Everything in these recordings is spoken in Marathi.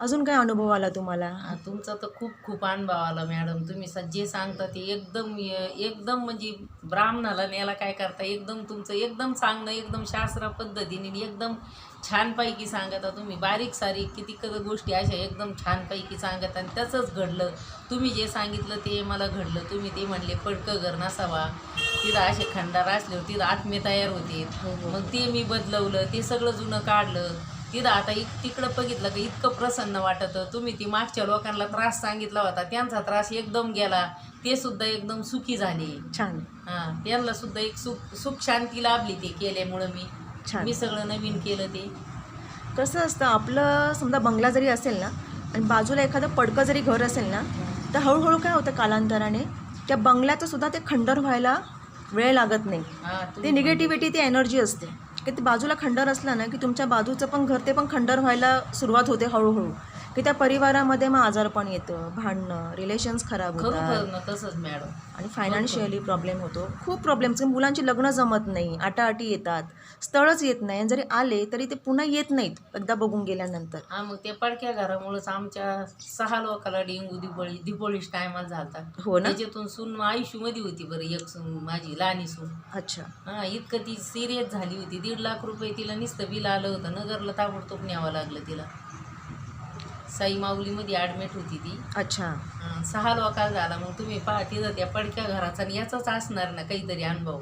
अजून काय अनुभव आला तुम्हाला? हा, तुमचा तर खूप खूप अनुभव आला मॅडम. तुम्ही स- जे सांगता ते एकदम एकदम म्हणजे ब्राह्मणाला न्यायला काय करता? एकदम तुमचं एकदम सांगणं एकदम शास्त्र पद्धतीने एकदम छानपैकी सांगता तुम्ही. बारीक सारीक किती क- गोष्टी अशा एकदम छानपैकी सांगत आणि तसंच घडलं. तुम्ही जे सांगितलं ते मला घडलं. तुम्ही ते म्हणले पडकं घर नसावा. तिथं असे खंडार असले तिथं आत्मे तयार होते. हो, हो. मग ते मी बदलवलं ते सगळं जुनं काढलं. तिथं आता इत तिकडं बघितलं का इतकं प्रसन्न वाटतं. तुम्ही ती मागच्या लोकांना त्रास सांगितला होता. त्यांचा त्रास एकदम गेला. ते सुद्धा एकदम सुखी झाले. छान. हां त्यांना सुद्धा एक सुख सुख शांती लाभली ते केल्यामुळं मी. छान. मी सगळं नवीन केलं ते. कसं असतं आपलं समजा बंगला जरी असेल ना आणि बाजूला एखादं पडकं जरी घर असेल ना तर हळूहळू काय होतं कालांतराने? त्या बंगल्याचं सुद्धा ते खंडर व्हायला वेळ लागत नाही. हां ते निगेटिव्हिटी ती एनर्जी असते. की ते बाजूला खंडर असलं ना की तुमच्या बाजूचं पण घर ते पण खंडर व्हायला सुरुवात होते हळूहळू. की त्या परिवारामध्ये मग आजारपण येतं भांडणं रिलेशन्स खराब खरं होतात. तसंच मॅडम आणि फायनान्शियली प्रॉब्लेम होतो. खूप प्रॉब्लेम्स मुलांची लग्न जमत नाही आटाआटी येतात स्थळच येत नाही आणि जरी आले तरी ते पुन्हा येत नाहीत एकदा बघून गेल्यानंतर. हा मग ते पडक्या घरामुळेच आमच्या सहा लोकाला डेंगू दिपोळी दिपोळीच टायमाला झालता. हो ना? त्याच्यातून सून आयुष्यमध्ये होती बरं एक सून माझी लहानी सून. अच्छा. हा इतकं ती सिरियस झाली होती. दीड लाख रुपये तिला नुसतं बिल आलं होतं. नगरला ताबडतोब न्यावं लागलं तिला. साई माऊलीमध्ये ॲडमिट होती ती. अच्छा. सहा लोकांना झाला. मग तुम्ही पहा तिथं त्या पडक्या घराचा आणि याचाच असणार ना काहीतरी अनुभव.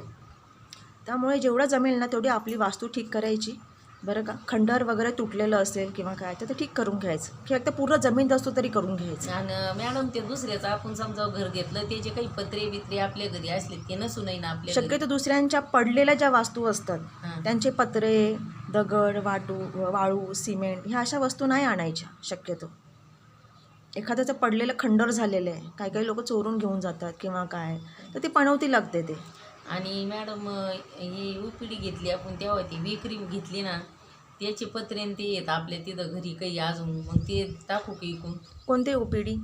त्यामुळे जेवढं जमेल ना तेवढी आपली वास्तू ठीक करायची. बरं का? खंडर वगैरे तुटलेलं असेल किंवा काय तर ते ठीक करून घ्यायचं. किंवा एकदा पूर्ण जमीन असतो तरी करून घ्यायचं. आणि मॅडम ते दुसऱ्याचं आपण समजा घर घेतलं त्याचे काही पत्रे बित्रे आपल्या घरी असले ते नसू नाही ना आपल्या घरी. शक्यतो दुसऱ्यांच्या पडलेल्या ज्या वास्तू असतात हा. त्यांचे पत्रे दगड वाटू वाळू सिमेंट ह्या अशा वस्तू नाही आणायच्या शक्यतो. एखाद्याचं पडलेलं खंडर झालेलं आहे काही काही लोक चोरून घेऊन जातात किंवा काय तर ते पणवती लागते ते. आणि मॅडम ही उपिडी घेतली आपण तेव्हा ती विक्री घेतली ना त्याचे पत्रे आणि ते येत आपल्या तिथं घरी काही अजून मग ते टाकू की इकून? कोणते ओपीडी?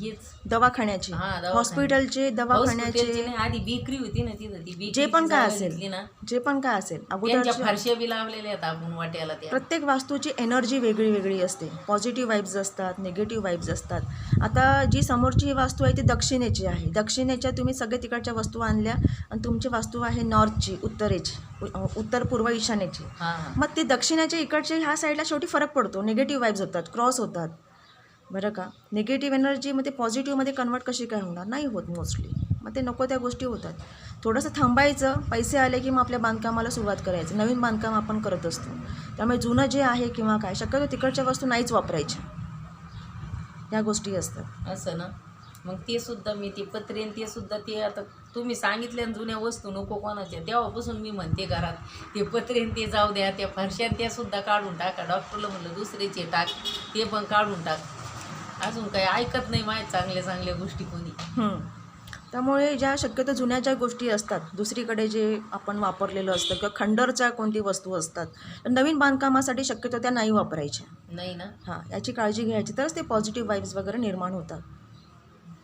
हेच दवाखान्याचे. हा. हॉस्पिटलचे हॉस्पिटलची दवाखान्याचे नाही, आधी विक्री होती ना तिथं. ती जे पण काय जागा असेल. ना. जे पण काय असेल त्यांच्या अगोदर फारशा बी लावलेल्या आहेत आपण वाट्याला त्या. प्रत्येक वास्तूची एनर्जी वेगळी वेगळी असते. पॉझिटिव्ह वाईब्स असतात निगेटिव्ह वाईब्स असतात. आता जी समोरची ही वास्तू आहे ती दक्षिणेची आहे. दक्षिणेच्या तुम्ही सगळे तिकडच्या वस्तू आणल्या आणि तुमची वास्तू आहे नॉर्थची उत्तरेची उ- उत्तर पूर्व ईशान्येची. हां. हां मग ते दक्षिणाच्या इकडचे ह्या साईडला शेवटी फरक पडतो. निगेटिव्ह वाईब्स होतात क्रॉस होतात. बरं का? निगेटिव्ह एनर्जी मग ते पॉझिटिव्हमध्ये कन्वर्ट कशी काय होणार? नाही होत मोस्टली मग ते नको त्या गोष्टी होतात. थोडंसं थांबायचं पैसे आले की मग आपल्या बांधकामाला सुरुवात करायची. नवीन बांधकाम आपण करत असतो. त्यामुळे जुनं जे आहे किंवा काय शक्यतो तिकडच्या वस्तू नाहीच वापरायच्या. त्या गोष्टी असतात. असं ना? मग ते सुद्धा मी ते पत्रेन ते सुद्धा ते आता तुम्ही सांगितल्या जुन्या वस्तू नको कोणाच्या. तेव्हापासून मी म्हणते घरात ते पत्रेन ते जाऊ द्या त्या फरशान त्या सुद्धा काढून टाका. डॉक्टरला म्हणलं दुसरेचे टाक ते पण काढून टाक. अजून काही ऐकत नाही माहीत चांगल्या चांगल्या गोष्टी कोणी. हम्म. त्यामुळे ज्या शक्यतो जुन्या ज्या गोष्टी असतात दुसरीकडे जे आपण वापरलेलं असतं किंवा खंडरच्या कोणती वस्तू असतात तर नवीन बांधकामासाठी शक्यतो त्या नाही वापरायच्या. नाही ना? हां याची काळजी घ्यायची. तरच ते पॉझिटिव्ह वाईब्स वगैरे निर्माण होतात.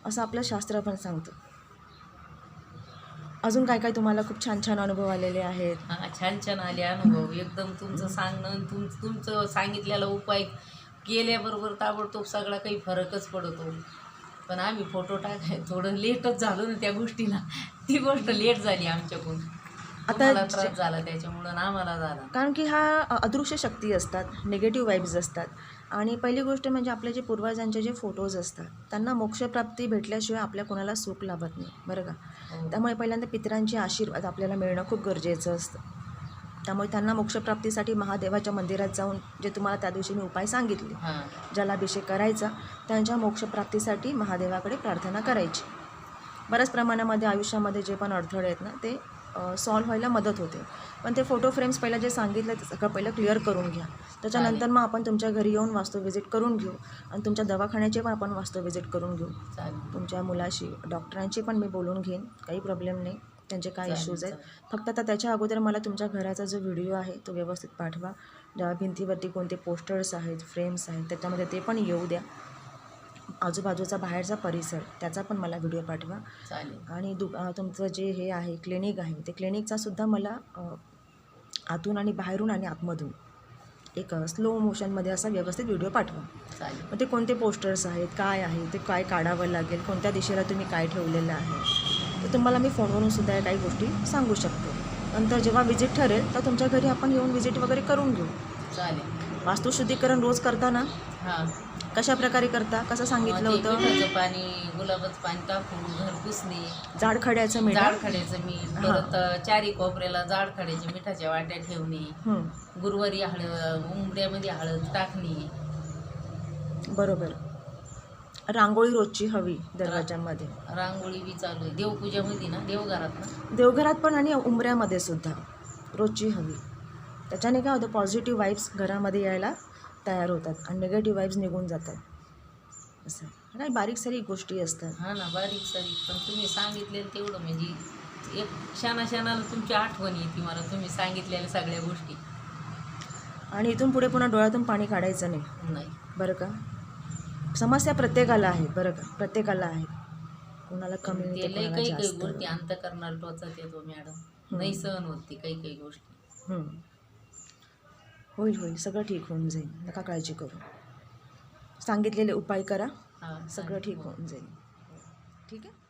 असं आपलं शास्त्र पण सांगतं. अजून काय काय तुम्हाला खूप छान छान अनुभव आलेले आहेत? हां छान छान आले अनुभव. एकदम तुमचं सांगणं आणि तुम तुमचं सांगितलेला उपाय केल्याबरोबर ताबडतोब सगळा काही फरकच पडतो. पण आम्ही फोटो टाकाय थोडं लेटच झालो ना त्या गोष्टीला. ती गोष्ट लेट झाली आमच्याकडून. आता त्रास झाला त्याच्यामुळं आम्हाला झाला. कारण की हा अदृश्य शक्ती असतात निगेटिव्ह वाईब्स असतात. आणि पहिली गोष्ट म्हणजे आपले जे पूर्वजांचे जे फोटोज असतात त्यांना मोक्षप्राप्ती भेटल्याशिवाय आपल्या कोणाला सुख लाभत नाही. बरं का? हो. त्यामुळे पहिल्यांदा पितरांचे आशीर्वाद आपल्याला मिळणं खूप गरजेचं असतं. त्यामुळे त्यांना मोक्षप्राप्तीसाठी महादेवाच्या मंदिरात जाऊन जे तुम्हाला त्या दिवशी मी उपाय सांगितले हां. जलाभिषेक करायचा त्यांच्या मोक्षप्राप्तीसाठी महादेवाकडे प्रार्थना करायची. बऱ्याच प्रमाणामध्ये आयुष्यामध्ये जे पण अडथळे आहेत ना ते सॉल्व्ह व्हायला मदत होते. पण ते फोटो फ्रेम्स पहिला जे सांगितलं ते सगळं पहिलं क्लिअर करून घ्या. त्याच्यानंतर मग आपण तुमच्या घरी येऊन वास्तू व्हिजिट करून घेऊ. आणि तुमच्या दवाखान्याचे पण आपण वास्तू व्हिजिट करून घेऊ. तुमच्या मुलाशी डॉक्टरांची पण मी बोलून घेईन. काही प्रॉब्लेम नाही. त्यांचे काय इश्यूज आहेत. फक्त आता त्याच्या अगोदर मला तुमच्या घराचा जो व्हिडिओ आहे तो व्यवस्थित पाठवा. भिंतीवरती कोणते पोस्टर्स आहेत फ्रेम्स आहेत त्याच्यामध्ये ते पण येऊ द्या. आजूबाजूचा बाहेरचा परिसर त्याचा पण मला व्हिडिओ पाठवा. आणि दु तुमचं जे हे आहे क्लिनिक आहे ते क्लिनिकचा सुद्धा मला आतून आणि बाहेरून आणि आतमधून एक स्लो मोशनमध्ये असा व्यवस्थित व्हिडिओ पाठवा. मग ते कोणते पोस्टर्स आहेत काय आहे ते काय काढावं लागेल कोणत्या दिशेला तुम्ही काय ठेवलेलं आहे? तुम्हाला मी फोनवरून सुद्धा या काही गोष्टी सांगू शकतो. नंतर जेव्हा विजिट ठरेल तर तुमच्या घरी आपण येऊन विजिट वगैरे करून घेऊ. चालेल. वास्तुशुद्धीकरण रोज करताना हां. कशा प्रकारे करता? कसं सांगितलं होतं? पाणी गुलाबाचं पाणी टाकून घर पुसणे जाड खड्याचं मीठ जाड खड्याचं मीठ हां. परत चारी कोपऱ्याला जाड खड्याच्या मिठाच्या वाट्या ठेवणे. हं, गुरुवारी हळद उंबऱ्यामध्ये हळद टाकणे. बरोबर. रांगोळी रोजची हवी दरवाजामध्ये रांगोळी बी चालू आहे. देवपूजामध्ये ना? देवघरात ना? देवघरात पण आणि उंबऱ्यामध्ये सुद्धा रोजची हवी. त्याच्याने काय होतं पॉझिटिव्ह वाईब्स घरामध्ये यायला तयार होतात आणि निगेटिव्ह वाईब्स निघून जातात. असं. काही बारीक सारीक गोष्टी असतात. हा ना बारीक सारीक. पण तुम्ही सांगितलेलं तेवढं म्हणजे एक क्षणा क्षणाला तुमची आठवण येते मला तुम्ही सांगितलेल्या सगळ्या गोष्टी. आणि इथून पुढे पुन्हा डोळ्यातून पाणी काढायचं नाही. नाही. बरं का? समस्या प्रत्येकाला आहेत बरं का? प्रत्येकाला आहेत कोणाला कमी ते तर लय कोणाला काही काही जास्त गोष्टी अंत करणार टोचत येतो मॅडम. नाही सहन होती काही काही गोष्टी. होईल होईल. सगळं ठीक होऊन जाईल. नका काळजी करू. सांगितलेले उपाय करा. हा सगळं ठीक होऊन जाईल. ठीक आहे?